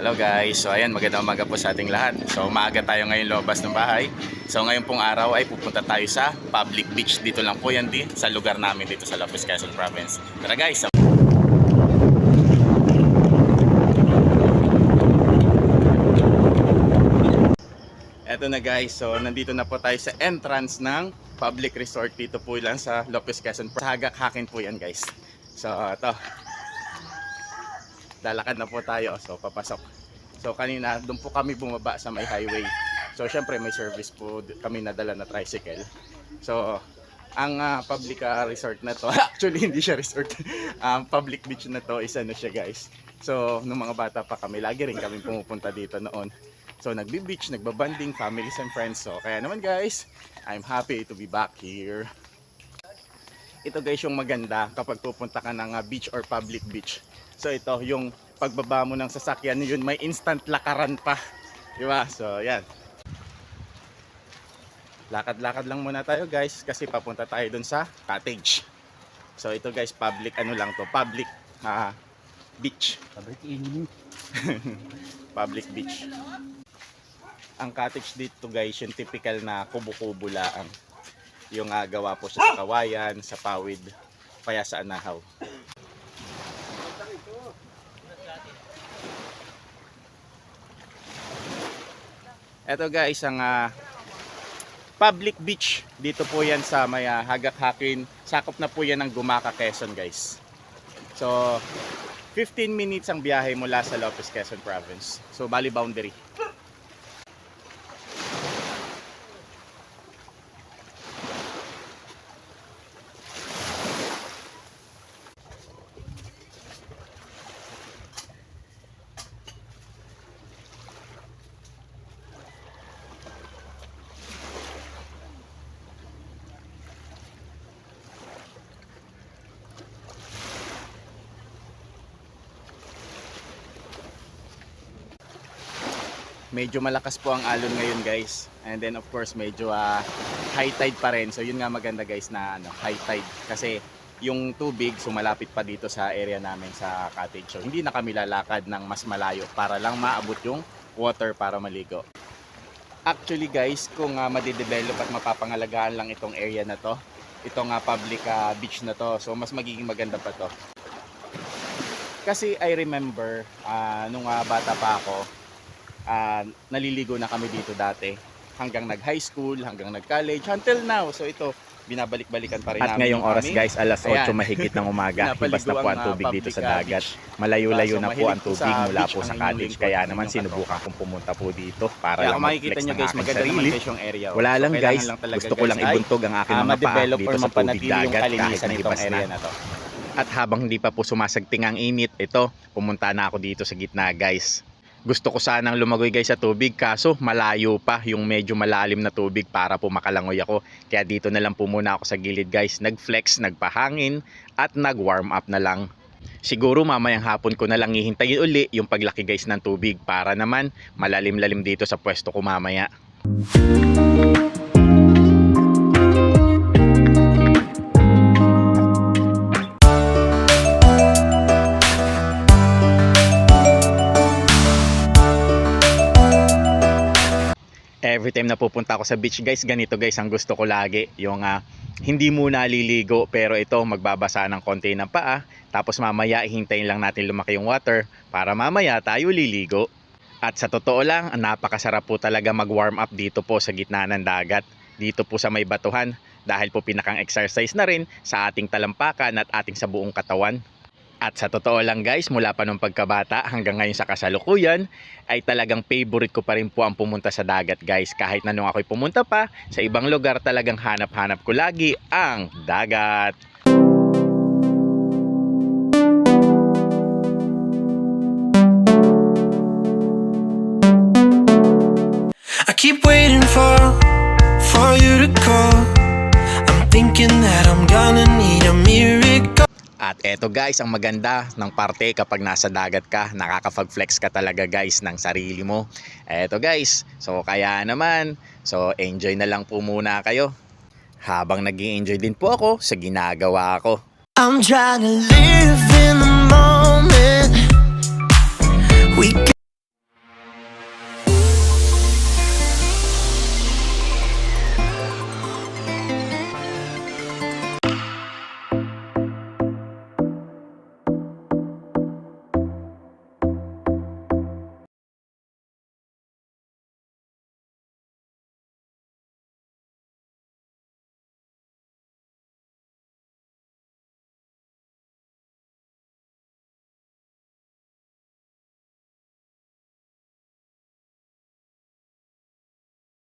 Hello guys, so ayan magandang umaga po sa ating lahat. So maaga tayo ngayon lobas ng bahay. So ngayon pong araw ay pupunta tayo sa public beach. Dito lang po yan di sa lugar namin dito sa Lopez Quezon Province. Tara guys, Eto na guys, so nandito na po tayo sa entrance ng public resort dito po lang sa Lopez Quezon Hagak Hakin po yan guys. So ito Lalakad na po tayo, so papasok. So kanina doon po kami bumaba sa may highway. So syempre may service po kami nadala na tricycle. So ang ah, public ah, resort na to, actually hindi siya resort. Ang public beach na to is ano siya guys. So nung mga bata pa kami, lagi rin kami pumupunta dito noon. So nagbi-beach, nagbabanding, families and friends. So kaya naman guys, I'm happy to be back here. Ito guys yung maganda kapag pupunta ka ng ah, beach or public beach. So ito yung pagbaba mo ng sasakyan yun may instant lakaran pa. Di ba? So yan. Lakad-lakad lang muna tayo guys kasi papunta tayo dun sa cottage. So ito guys public ano lang to, public ah, beach. Ini. public beach. Ang cottage dito guys, yung typical na kubo-kubo lang. Yung ah, gawa po sa kawayan, sa pawid, kaya sa anahaw. Ito guys, ang ah, public beach. Dito po yan sa may ah, Hagak-Hakin. Sakop na po yan ng Gumaka, Quezon guys. So, 15 minutes ang biyahe mula sa Lopez Quezon Province. So, bali boundary. Medyo malakas po ang alon ngayon guys. And then of course medyo ah, high tide pa rin. So yun nga maganda guys na ano, high tide. Kasi yung tubig sumalapit pa dito sa area namin sa cottage. So hindi na kami lalakad ng mas malayo para lang maabot yung water para maligo. Actually guys, kung uh, madidevelop at mapapangalagaan lang itong area na to, itong ah, public ah, beach na to, so mas magiging maganda pa to. Kasi I remember ah, nung ah, bata pa ako, ah, naliligo na kami dito dati hanggang nag high school, hanggang nag college, until now. So ito, binabalik-balikan pa rin At namin ngayong yung oras aming guys, alas 8 Ayan. mahigit ng umaga. Hibas na po ang tubig ah, dito sa dagat. Malayo-layo So, na po ang tubig mula po sa cottage. Kaya ang naman sinubukan kong pumunta po dito para Kaya lang mag-flex ng guys, aking sarili. area. Wala So, lang kailangan guys, lang talaga, gusto ko lang guys, ibuntog ang aking ah, mga paa dito sa tubig dagat kahit nahibas area na. na to. At habang hindi pa po sumasagting ang init, ito, pumunta na ako dito sa gitna guys. Gusto ko sanang lumagoy guys sa tubig kaso malayo pa yung medyo malalim na tubig para po makalangoy ako. Kaya dito na lang po muna ako sa gilid guys. Nag-flex, nagpahangin at nag-warm up na lang. Siguro mamayang hapon ko na lang hihintayin uli yung paglaki guys ng tubig para naman malalim-lalim dito sa pwesto ko mamaya. Every time na pupunta ako sa beach guys, ganito guys ang gusto ko lagi. Yung ah, hindi muna liligo pero ito magbabasa ng konti ng paa. Tapos mamaya hintayin lang natin lumaki yung water para mamaya tayo liligo. At sa totoo lang, napakasarap po talaga mag-warm up dito po sa gitna ng dagat. Dito po sa may batuhan dahil po pinakang exercise na rin sa ating talampakan at ating sa buong katawan. At sa totoo lang guys, mula pa nung pagkabata hanggang ngayon sa kasalukuyan, ay talagang favorite ko pa rin po ang pumunta sa dagat guys. Kahit na nung ako'y pumunta pa, sa ibang lugar talagang hanap-hanap ko lagi ang dagat. I keep waiting for for you to call. I'm thinking that I'm gonna need a miracle. At eto guys, ang maganda ng parte kapag nasa dagat ka, nakakapag-flex ka talaga guys ng sarili mo. Eto guys, so kaya naman, so enjoy na lang po muna kayo. Habang nag enjoy din po ako sa ginagawa ko. I'm trying to live in the moment. We